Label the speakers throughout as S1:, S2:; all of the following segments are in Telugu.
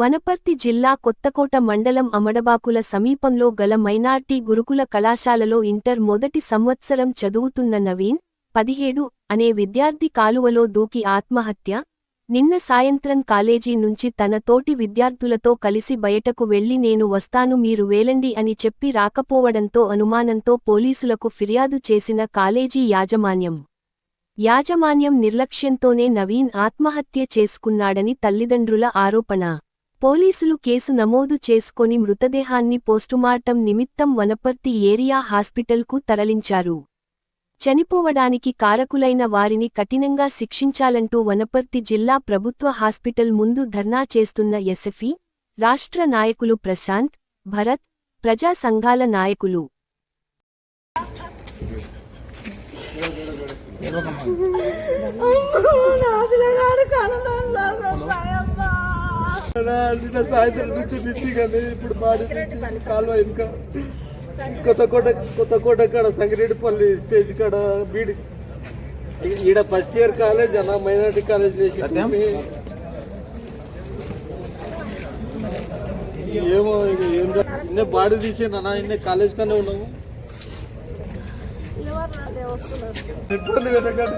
S1: వనపర్తి జిల్లా కొత్తకోట మండలం అమడబాకుల సమీపంలో గల మైనార్టీ గురుకుల కళాశాలలో ఇంటర్ మొదటి సంవత్సరం చదువుతున్న నవీన్ పదిహేడు అనే విద్యార్థి కాలువలో దూకి ఆత్మహత్య. నిన్న సాయంత్రం కాలేజీ నుంచి తన తోటి విద్యార్థులతో కలిసి బయటకు వెళ్ళి నేను వస్తాను మీరు వేలండి అని చెప్పి రాకపోవడంతో అనుమానంతో పోలీసులకు ఫిర్యాదు చేసిన కాలేజీ యాజమాన్యం. యాజమాన్యం నిర్లక్ష్యంతోనే నవీన్ ఆత్మహత్య చేసుకున్నాడని తల్లిదండ్రుల ఆరోపణ. పోలీసులు కేసు నమోదు చేసుకొని మృతదేహాన్ని పోస్టుమార్టం నిమిత్తం వనపర్తి ఏరియా హాస్పిటల్కు తరలించారు. చనిపోవడానికి కారకులైన వారిని కఠినంగా శిక్షించాలంటూ వనపర్తి జిల్లా ప్రభుత్వ హాస్పిటల్ ముందు ధర్నా చేస్తున్న ఎస్ఎఫీ రాష్ట్ర నాయకులు ప్రశాంత్ భరత్ ప్రజా సంఘాల నాయకులు.
S2: నా పిల్లగాడు కనదానిలాగా భయమ్మా.
S3: నిన్న సాయంత్రం నుంచి కానీ ఇప్పుడు బాడీ నుంచి కాలువ ఇంకా కొత్త కోట కొత్త కోట కాడ సంగిరెడ్డిపల్లి స్టేజ్ కాడ బీడి. ఈడ ఫస్ట్ ఇయర్ కాలేజ్ అన్న మైనార్టీ కాలేజ్ వేసి ఏమో ఇక ఏం ఇన్నే బాడీ తీసేనా ఇన్నే కాలేజ్ కన్నా ఉన్నాము.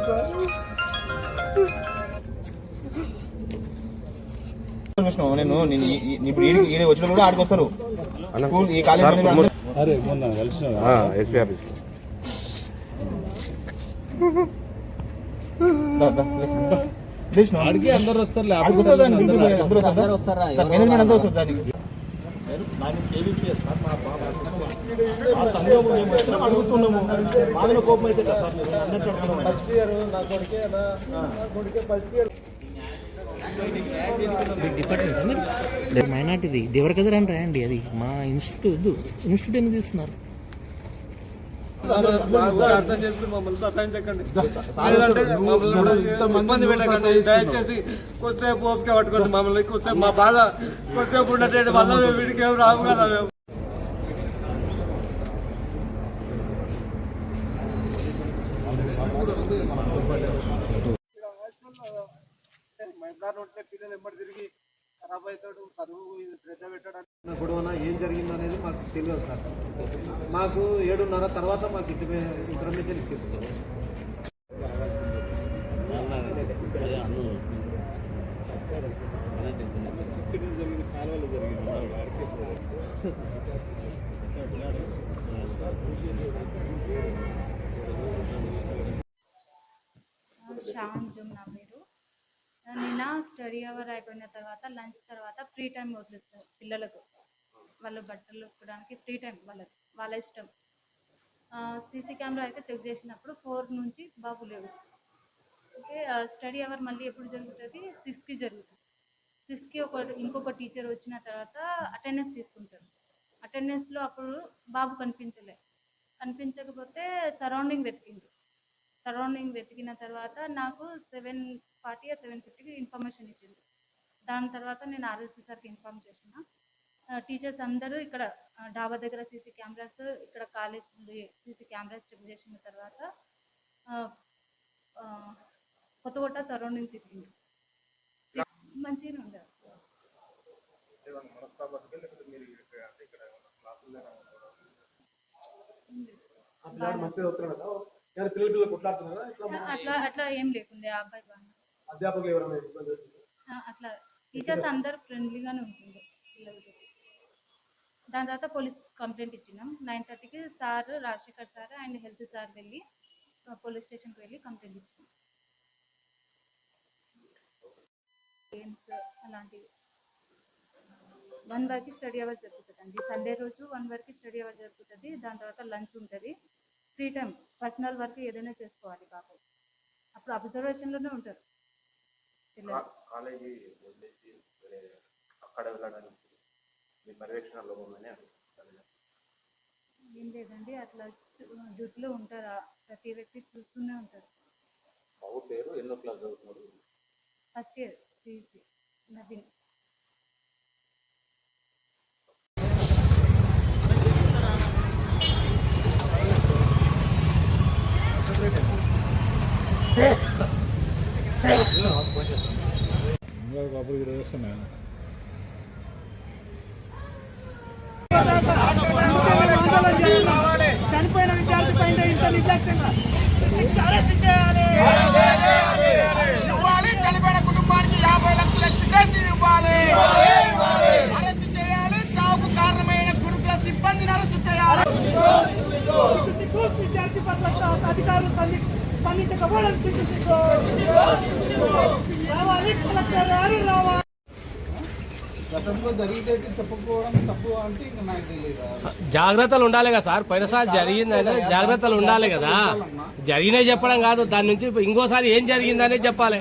S3: సార్.
S4: కృష్ణ నేను నేను ఈ- ఈ- ఇప్పుడు ఈడ వచ్చిన కూడా ఆడికి వస్తారు. స్కూల్ ఈ కాలేజ్
S5: అరే మొన్న కలిసిన
S6: ఎస్పీ ఆఫీస్.
S5: అడిగి అందరు వస్తారు
S4: మేనేజ్మెంట్ అంతా వస్తుంది దానికి. అడుగుతున్నాము. కోపం అయితే కదా సార్ మీరు. అన్నట్టు అడుగుతున్నాము.
S3: ఫస్ట్ ఇయర్ నా కొడుకే నా నా కొడుకే ఫస్ట్ ఇయర్
S7: డిపార్ట్మెంట్ మైనార్టీది దేవరకదర్ అని రాయండి అది మా ఇన్స్టిట్యూట్ ఇన్స్టిట్యూట్ ఎందుకు తీస్తున్నారు
S3: కూడా అర్థం చేసుకుని మమ్మల్ని మమ్మల్ని ఇబ్బంది పెట్టకండి దయచేసి కొద్దిసేపు ఓపిక పట్టుకోండి మమ్మల్ని కొద్దిసేపు మా బాధ కొద్దిసేపు ఉండటండి వల్ల వీడికి ఏం రావు కదా మేము పిల్లలు ఎంబడి తిరిగి ఖరాబ్ అవుతాడు చదువు శ్రద్ధ పెట్టడానికి గొడవన ఏం జరిగింది అనేది మాకు తెలియదు సార్. మాకు ఏడున్నర తర్వాత మాకు ఇన్ఫర్మేషన్ ఇచ్చింది
S8: పేరు నిన్న స్టడీ అవర్ అయిపోయిన తర్వాత లంచ్ తర్వాత ఫ్రీ టైం వదిలేస్తారు పిల్లలకు. వాళ్ళు బట్టలు ఉక్కడానికి ఫ్రీ టైం వాళ్ళకి వాళ్ళ ఇష్టం. సీసీ కెమెరా అయితే చెక్ చేసినప్పుడు ఫోర్ నుంచి బాబు లేవు. ఓకే స్టడీ అవర్ మళ్ళీ ఎప్పుడు జరుగుతుంది? సిక్స్కి జరుగుతుంది. సిక్స్కి ఒక ఇంకొక టీచర్ వచ్చిన తర్వాత అటెండెన్స్ తీసుకుంటారు. అటెండెన్స్లో అప్పుడు బాబు కనిపించలే. కనిపించకపోతే సరౌండింగ్ వెతికింది సరౌండింగ్ వెతికిన తర్వాత నాకు సెవెన్ ఫార్టీ సెవెన్ ఫిఫ్టీకి ఇన్ఫర్మేషన్ ఇచ్చింది. దాని తర్వాత నేను ఆర్ఎస్సీ సార్కి ఇన్ఫార్మ్ చేసిన. టీచర్స్ అందరూ ఇక్కడ డాబా దగ్గర సీసీ కెమెరాస్ ఇక్కడ కాలేజ్ సీసీ కెమెరాస్ చెక్ చేసిన తర్వాత ఆ, ఆ, కొత్త కొత్త సరౌండింగ్ తిరిగింది మంచిగానే ఉండదు అట్లా అట్లా ఏం లేకుండే ఆ అబ్బాయి బాగా
S3: అధ్యాపకులు ఎవరైనా ఇబ్బంది
S8: అట్లా టీచర్స్ అందరు ఫ్రెండ్లీగానే ఉంటుంది పిల్లలతో దాని తర్వాత పోలీస్ కంప్లైంట్ ఇచ్చినాం. నైన్ థర్టీకి sir Rajasekhar sir and health sir వెళ్ళి పోలీస్ స్టేషన్కి వెళ్ళి కంప్లైంట్ ఇచ్చినాం. గేమ్స్ అలాంటివి. వన్ వరకు స్టడీ అవర్ జరుగుతుందండి. సండే రోజు వన్ వరకు స్టడీ అవర్ జరుగుతుంది. దాని తర్వాత లంచ్ ఉంటుంది. ఫ్రీ టైం పర్సనల్ వర్క్ ఏదైనా చేసుకోవాలి బాబు. అప్పుడు అబ్జర్వేషన్లోనే ఉంటారు.
S6: కాలేజీ వదిలేసి అక్కడ వెళ్ళడానికి మీ పర్యవేక్షణలో ఉందని అడుగుతాను
S8: ఏం లేదండి అట్లా డ్యూటీలో ఉంటారా? ప్రతి వ్యక్తి చూస్తూనే ఉంటారు.
S6: బాబు పేరు ఎన్నో క్లాస్ చదువుతున్నాడు.
S8: First year CEC Naveen.
S9: చనిపోయిన విద్యార్థి పైన ఇంత నిర్లక్ష్యంగా ఇవ్వాలి చనిపోయిన కుటుంబానికి యాభై లక్షల ఎక్స్గ్రేషన్ ఇవ్వాలి అరెస్ట్ చేయాలి చావుకు కారణమైన గురుకుల సిబ్బందిని అరెస్ట్ చేయాలి విద్యార్థి పట్ల అధికారులు స్పందించకపోవడం కావాలి కలెక్టర్
S10: జాగ్రత్తలు ఉండాలి కదా సార్. పోయినసారి జరిగిందంటే జాగ్రత్తలు ఉండాలి కదా. జరిగినాయి చెప్పడం కాదు దాని నుంచి ఇంకోసారి ఏం జరిగిందనే చెప్పాలి.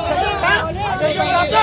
S9: సార్.